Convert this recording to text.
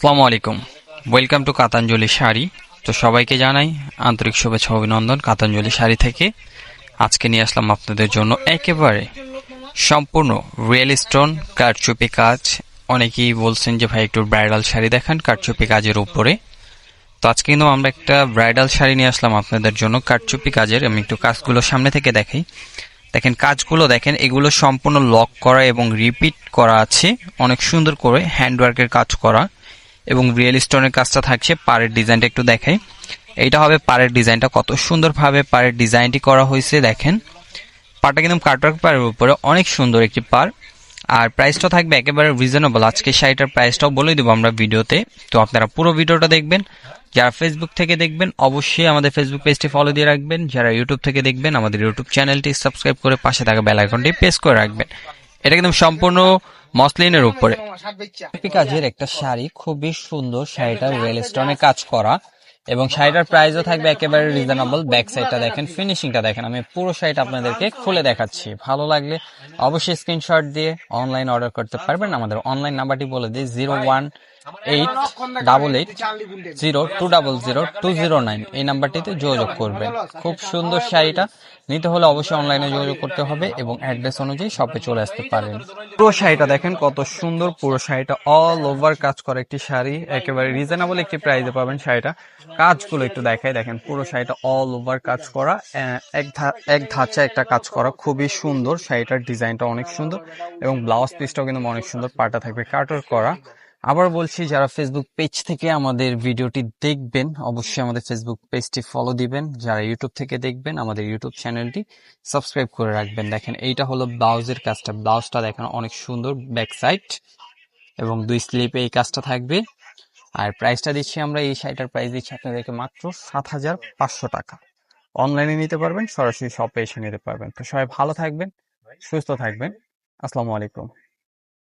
আসসালামু আলাইকুম। Welcome to Katanjali sari. তো সবাইকে জানাই আন্তরিক শুভেচ্ছা অভিনন্দন কাতাঞ্জলি শাড়ি থেকে। আজকে নিয়ে আসলাম আপনাদের জন্য একেবারে সম্পূর্ণ রিয়েল স্টোন কারচুপি কাজ। অনেকেই বলছেন যে ভাই একটু ব্রাইডাল শাড়ি দেখান কারচুপি কাজের উপরে। তো আজকে কিন্তু আমরা একটা ব্রাইডাল শাড়ি নিয়ে আসলাম আপনাদের জন্য কারচুপি কাজের। আমি একটু কাজগুলো সামনে থেকে দেখাই। দেখেন কাজগুলো দেখেন, এগুলো সম্পূর্ণ লক করা এবং রিপিট করা আছে। অনেক সুন্দর করে হ্যান্ডওয়ার্কের কাজ করা। এবং রিয়েল স্টোনের কাজটা থাকছে পাড়ের ডিজাইনটা একটু দেখাই। এইটা হবে পাড়ের ডিজাইনটা। কত সুন্দরভাবে পাড়ের ডিজাইনটি করা হয়েছে, দেখেন। পাড়টা কিন্তু কাটওয়ার্ক পাড়ের উপরে। অনেক সুন্দর একটি পাড়। আর প্রাইসটা থাকবে একেবারে রিজনেবল আজকে শাড়িটার প্রাইসটাও বলে দেবো আমরা ভিডিওতে। তো আপনারা পুরো ভিডিওটা দেখবেন। যারা ফেসবুক থেকে দেখবেন, অবশ্যই আমাদের ফেসবুক পেজটি ফলো দিয়ে রাখবেন। যারা ইউটিউব থেকে দেখবেন, আমাদের ইউটিউব চ্যানেলটি সাবস্ক্রাইব করে পাশে থাকা বেল আইকনটি প্রেস করে রাখবেন। এটা কিন্তু সম্পূর্ণ মসলিনের উপরে। কাজের একটা শাড়ি খুবই সুন্দর শাড়িটা রিয়েল স্টোনে কাজ করা। এবং শাড়িটার প্রাইসও থাকবে একেবারে রিজনেবল। ব্যাক সাইডটা দেখেন ফিনিশিংটা দেখেন। আমি পুরো শাড়িটা আপনাদেরকে খুলে দেখাচ্ছি। ভালো লাগলে অবশ্যই স্ক্রিনশট দিয়ে অনলাইন অর্ডার করতে পারবেন। আমাদের অনলাইন নাম্বারটি বলে দিই zero one eight double eight zero two double zero two zero nine এই নাম্বারটিতে যোগাযোগ করবেন। খুব সুন্দর শাড়িটা। নিতে হলে অবশ্যই অনলাইনে যোগাযোগ করতে হবে এবং অ্যাড্রেস অনুযায়ী শপে চলে আসতে পারেন। পুরো শাড়িটা দেখেন কত সুন্দর পুরো শাড়িটা। অল ওভার কাজ করা একটি শাড়ি একেবারে রিজনেবল একটি প্রাইসে পাবেন শাড়িটা। কাজগুলো একটু দেখাই দেখেন পুরো শাড়িটা অল ওভার কাজ করা। এক এক ধাঁচা একটা কাজ করা। খুবই সুন্দর শাড়িটার ডিজাইনটা অনেক সুন্দর এবং ব্লাউজ পিসটাও কিন্তু অনেক সুন্দর পাটা থাকবে কাটার করা। আবার বলছি, যারা ফেসবুক পেজ থেকে আমাদের ভিডিওটি দেখবেন, অবশ্যই আমাদের ফেসবুক পেজটি ফলো দিবেন। যারা ইউটিউব থেকে দেখবেন, আমাদের ইউটিউব চ্যানেলটি সাবস্ক্রাইব করে রাখবেন। দেখেন, এইটা হলো ব্লাউজের কাজটা। ব্লাউজটা দেখেন, অনেক সুন্দর ব্যাক সাইড এবং দুই স্লিপে এই কাজটা থাকবে। আর প্রাইসটা দিচ্ছি আমরা, এই শাড়িটার প্রাইস দিচ্ছি আপনাদেরকে মাত্র সাত হাজার পাঁচশো টাকা। অনলাইনে নিতে পারবেন, সরাসরি শপে এসে নিতে পারবেন। তো সবাই ভালো থাকবেন, সুস্থ থাকবেন। আসসালামু আলাইকুম।